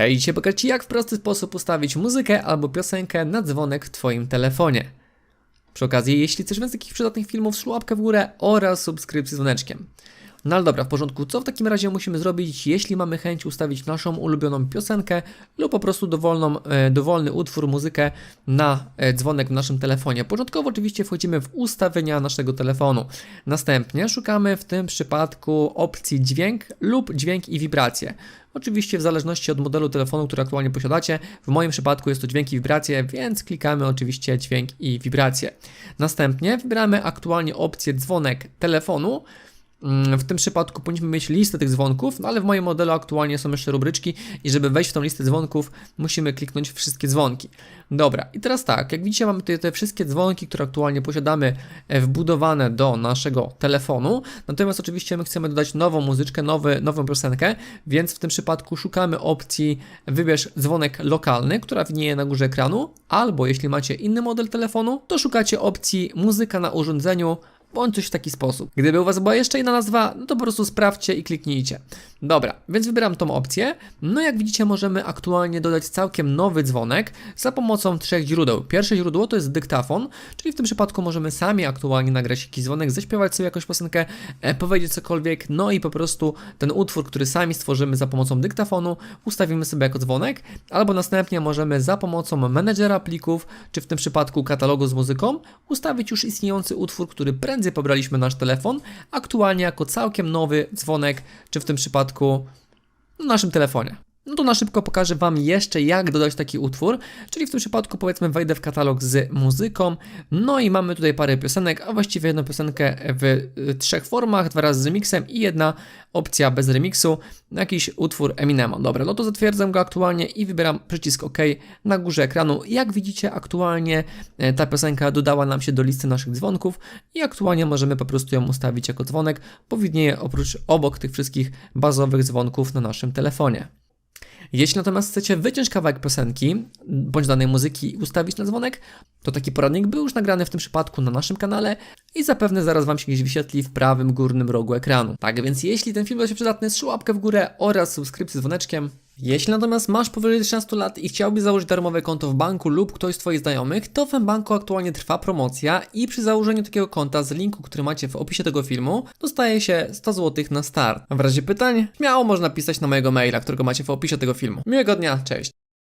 Cześć, dzisiaj pokażę Ci jak w prosty sposób ustawić muzykę albo piosenkę na dzwonek w Twoim telefonie. Przy okazji, jeśli chcesz więcej takich przydatnych filmów, szło łapkę w górę oraz subskrypcję z dzwoneczkiem. No ale dobra, w porządku. Co w takim razie musimy zrobić, jeśli mamy chęć ustawić naszą ulubioną piosenkę lub po prostu dowolną, e, dowolny utwór, muzykę na e, dzwonek w naszym telefonie? Początkowo oczywiście wchodzimy w ustawienia naszego telefonu. Następnie szukamy w tym przypadku opcji dźwięk lub dźwięk i wibracje. Oczywiście w zależności od modelu telefonu, który aktualnie posiadacie. W moim przypadku jest to dźwięk i wibracje, więc klikamy oczywiście dźwięk i wibracje. Następnie wybieramy aktualnie opcję dzwonek telefonu. Mm, W tym przypadku powinniśmy mieć listę tych dzwonków, no ale w moim modelu aktualnie są jeszcze rubryczki i żeby wejść w tą listę dzwonków, musimy kliknąć wszystkie dzwonki. Dobra, i teraz tak, jak widzicie mamy tutaj te wszystkie dzwonki, które aktualnie posiadamy e, wbudowane do naszego telefonu, natomiast oczywiście my chcemy dodać nową muzyczkę, nowy, nową piosenkę, więc w tym przypadku szukamy opcji wybierz dzwonek lokalny, która widnieje na górze ekranu, albo jeśli macie inny model telefonu, to szukacie opcji muzyka na urządzeniu, bądź coś w taki sposób. Gdyby u Was była jeszcze inna nazwa, no to po prostu sprawdźcie i kliknijcie. Dobra, więc wybieram tą opcję. No jak widzicie, możemy aktualnie dodać całkiem nowy dzwonek za pomocą trzech źródeł. Pierwsze źródło to jest dyktafon, czyli w tym przypadku możemy sami aktualnie nagrać jakiś dzwonek, zaśpiewać sobie jakąś piosenkę, e, powiedzieć cokolwiek, no i po prostu ten utwór, który sami stworzymy za pomocą dyktafonu, ustawimy sobie jako dzwonek, albo następnie możemy za pomocą menedżera plików, czy w tym przypadku katalogu z muzyką, ustawić już istniejący utwór, który prędzej pobraliśmy na nasz telefon, aktualnie jako całkiem nowy dzwonek, czy w tym przypadku na naszym telefonie. No to na szybko pokażę Wam jeszcze jak dodać taki utwór, czyli w tym przypadku powiedzmy wejdę w katalog z muzyką, no i mamy tutaj parę piosenek, a właściwie jedną piosenkę w y, trzech formach, dwa razy z remixem i jedna opcja bez remixu, jakiś utwór Eminema. Dobra, no to zatwierdzam go aktualnie i wybieram przycisk OK na górze ekranu. Jak widzicie aktualnie e, ta piosenka dodała nam się do listy naszych dzwonków i aktualnie możemy po prostu ją ustawić jako dzwonek, bo widnieje oprócz obok tych wszystkich bazowych dzwonków na naszym telefonie. Jeśli natomiast chcecie wyciąć kawałek piosenki bądź danej muzyki i ustawić na dzwonek, to taki poradnik był już nagrany w tym przypadku na naszym kanale i zapewne zaraz Wam się gdzieś wyświetli w prawym górnym rogu ekranu. Tak więc jeśli ten film był się przydatny, łapkę w górę oraz subskrypcję z dzwoneczkiem. Jeśli natomiast masz powyżej 16 lat i chciałbyś założyć darmowe konto w banku lub ktoś z Twoich znajomych, to w banku aktualnie trwa promocja i przy założeniu takiego konta z linku, który macie w opisie tego filmu, dostaje się 100 zł na start. W razie pytań, śmiało można pisać na mojego maila, którego macie w opisie tego filmu. Miłego dnia, cześć!